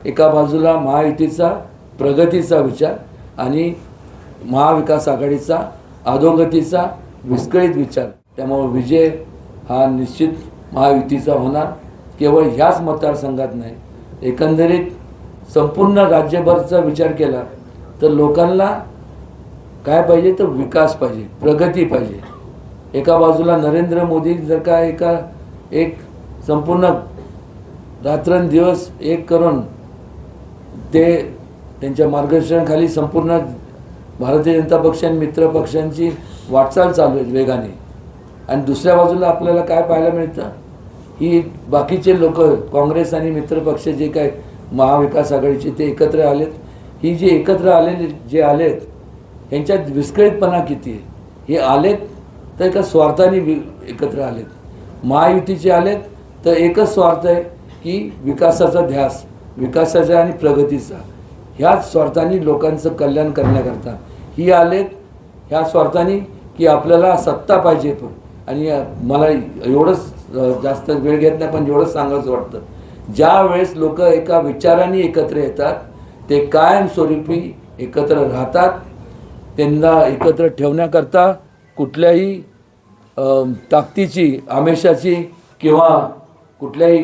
एका बाजूला महायुतीचा प्रगतीचा विचार आणि महाविकास आघाडीचा अधोगतीचा विस्कळीत विचार. त्यामुळे विजय हा निश्चित महायुतीचा होणार. केवळ ह्याच मतदारसंघात नाही एकंदरीत संपूर्ण राज्यभरचा विचार केला तर लोकांना काय पाहिजे तर विकास पाहिजे प्रगती पाहिजे. एका बाजूला नरेंद्र मोदी जर का एका एक संपूर्ण रात्रंदिवस एक करून ते त्यांच्या मार्गदर्शनाखाली संपूर्ण भारतीय जनता पक्ष आणि मित्र पक्षांची वाटचाल चालू आहे वेगाने. आणि दुसऱ्या बाजूला आपल्याला काय पाहायला मिळतं? ही बाकीचे लोक काँग्रेस आणि मित्र पक्ष जे काय महाविकास आघाडीचे ते एकत्र आलेत. ही जे एकत्र आलेले जे आलेत ह्यांच्यात विस्कळीतपणा किती आहे? हे आलेत तर एका स्वार्थाने वि एकत्र आलेत. महायुतीचे आलेत तर एकच स्वार्थ आहे की विकासाचा ध्यास. विकासाचा आणि प्रगतीचा. ह्याच स्वार्थाने लोकांचं कल्याण करण्याकरता. ही आलेत ह्या स्वार्थाने की आपल्याला सत्ता पाहिजे पण आणि मला एवढंच जास्त वेळ घेत नाही पण एवढंच सांगायचं वाटतं. ज्या वेळेस लोक एका विचाराने एकत्र येतात ते कायमस्वरूपी एकत्र राहतात त्यांना एकत्र ठेवण्याकरता कुठल्याही ताकदीची आमेशाची किंवा कुठल्याही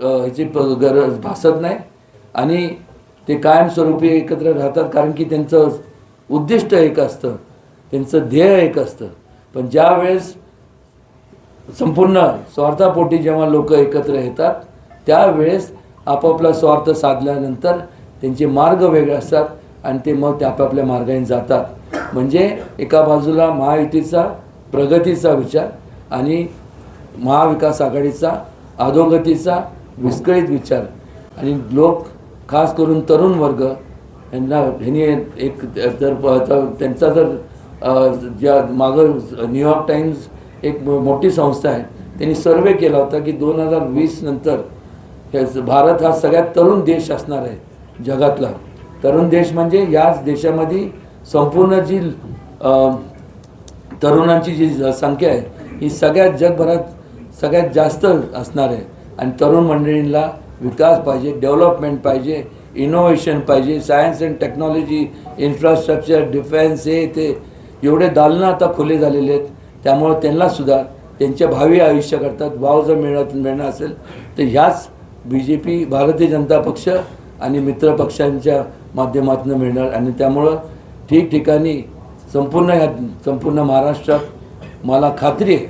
ह्याची गरज भासत नाही. आणि ते कायमस्वरूपी एकत्र राहतात कारण की त्यांचं उद्दिष्ट एक असतं त्यांचं ध्येय एक असतं. पण ज्या वेळेस संपूर्ण स्वार्थापोटी जेव्हा लोक एकत्र येतात त्यावेळेस आपापला स्वार्थ साधल्यानंतर त्यांचे मार्ग वेगळे असतात आणि ते मग ते आपापल्या मार्गाने जातात. म्हणजे एका बाजूला महायुतीचा प्रगतीचा विचार आणि महाविकास आघाडीचा अधोगतीचा विस्कळीत विचार. आणि लोक खास करून तरुण वर्ग यांना ह्यांनी एक जर तर त्यांचा जर ज्या मागं न्यूयॉर्क टाईम्स एक मोठी संस्था आहे त्यांनी सर्वे केला होता की दोन हजार वीस नंतर भारत हा सगळ्यात तरुण देश असणार आहे जगातला. तरुण देश म्हणजे याच देशामध्ये संपूर्ण जी तरुणांची जी संख्या आहे ही सगळ्यात जगभरात सगळ्यात जास्त असणार आहे. आणि तरुण मंडळींना विकास पाहिजे डेव्हलपमेंट पाहिजे इनोव्हेशन पाहिजे science and technology infrastructure defence हे ते एवढे दालनं आता खुले झालेले आहेत. त्यामुळं त्यांनासुद्धा त्यांच्या भावी आयुष्याकरता वाव जर मिळत मिळणं असेल तर ह्याच B J P Bharatiya Janata पक्ष आणि मित्र पक्षांच्या माध्यमातून मिळणार. आणि त्यामुळं ठिकठिकाणी संपूर्ण ह्या संपूर्ण महाराष्ट्रात मला खात्री आहे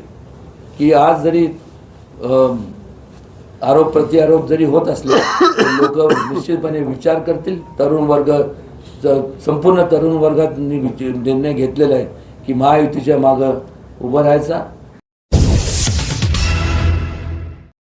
की आज जरी आरोप प्रतिआरोप जरी होत असले लोक निश्चितपणे विचार करतील. तरुण वर्ग संपूर्ण तरुण वर्गात निर्णय घेतलेला आहे की महायुतीच्या मागं उभं राहायचा.